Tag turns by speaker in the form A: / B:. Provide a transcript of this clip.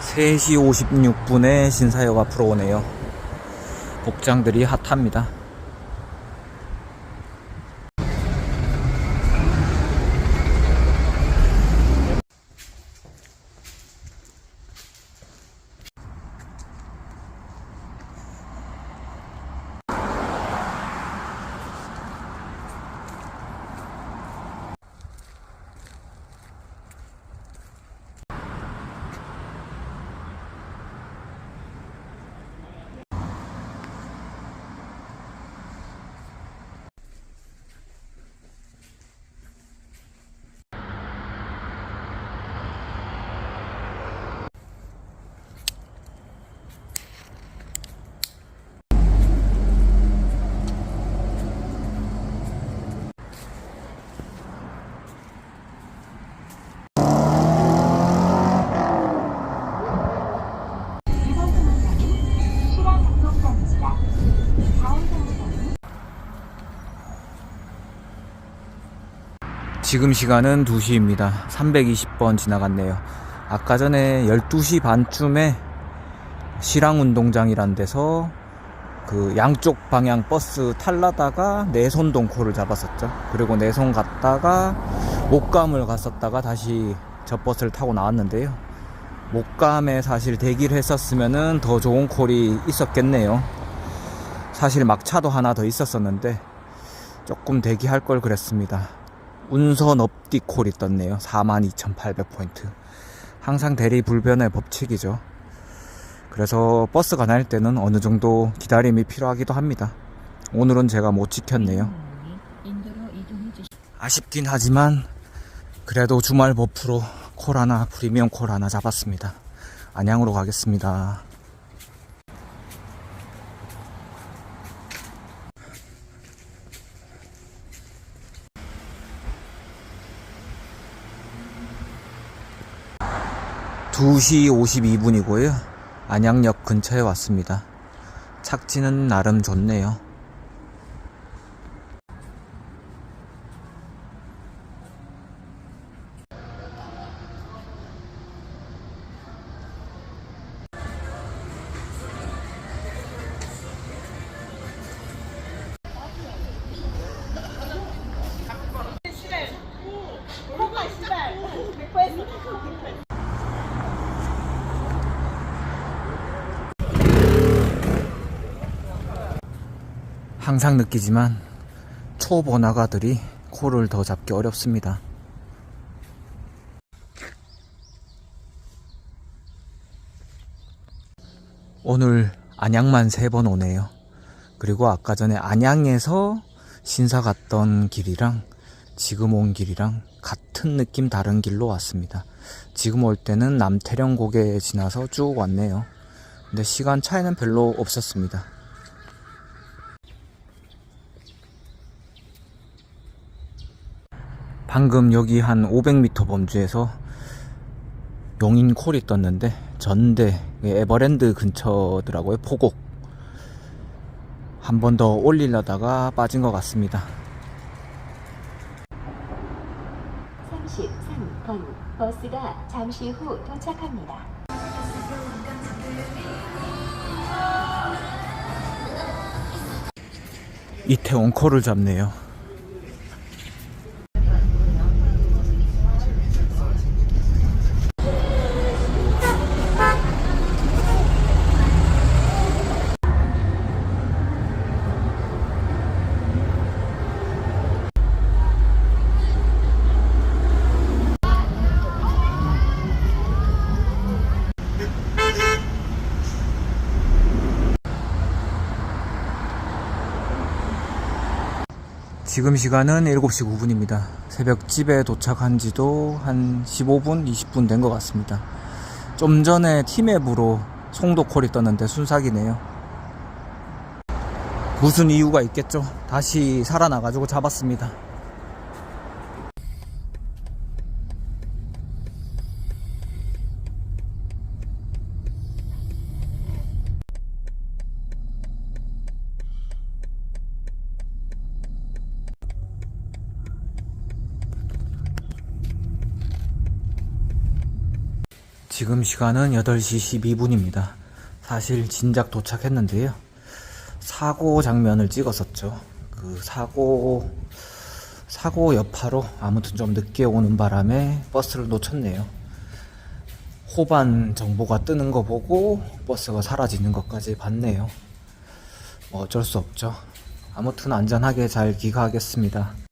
A: 3시 56분에 신사역 앞으로 오네요. 복장들이 핫합니다.
B: 이번 정류장은 실화 정동장입니다. 다음 정류장은
A: 지금 시간은 2시입니다. 320번 지나갔네요. 아까 전에 12시 반쯤에 실항운동장이란 데서 그 양쪽 방향 버스 탈라다가 내손동 코를 잡았었죠. 그리고 내손 갔다가 목감을 갔었다가 다시 저 버스를 타고 나왔는데요. 목감에 사실 대기를 했었으면은 더 좋은 콜이 있었겠네요. 사실 막차도 하나 더 있었었는데 조금 대기할 걸 그랬습니다. 운선 업디 콜이 떴네요. 42,800포인트. 항상 대리 불변의 법칙이죠. 그래서 버스가 다닐 때는 어느 정도 기다림이 필요하기도 합니다. 오늘은 제가 못 지켰네요. 아쉽긴 하지만 그래도 주말 버프로 콜 하나 프리미엄 콜 하나 잡았습니다. 안양으로 가겠습니다. 두시 52분이고요. 안양역 근처에 왔습니다. 착지는 나름 좋네요. 항상 느끼지만 초번화가들이 코를 더 잡기 어렵습니다. 오늘 안양만 세 번 오네요. 그리고 아까 전에 안양에서 신사 갔던 길이랑 지금 온 길이랑 같은 느낌 다른 길로 왔습니다. 지금 올 때는 남태령 고개 지나서 쭉 왔네요. 근데 시간 차이는 별로 없었습니다. 방금 여기 한 500m 범주에서 용인 콜이 떴는데 전대 에버랜드 근처더라고요 포곡. 한 번 더 올리려다가 빠진 것 같습니다.
B: 33번 버스가 잠시 후 도착합니다.
A: 이태원 콜을 잡네요 지금 시간은 7시 9분입니다. 새벽 집에 도착한 지도 한 15분, 20분 된 것 같습니다. 좀 전에 티맵으로 송도콜이 떴는데 순삭이네요. 무슨 이유가 있겠죠? 다시 살아나가지고 잡았습니다. 지금 시간은 8시 12분입니다. 사실 진작 도착했는데요. 사고 장면을 찍었었죠. 그 사고, 사고 여파로 아무튼 좀 늦게 오는 바람에 버스를 놓쳤네요. 호반 정보가 뜨는 거 보고 버스가 사라지는 것까지 봤네요. 뭐 어쩔 수 없죠. 아무튼 안전하게 잘 귀가하겠습니다.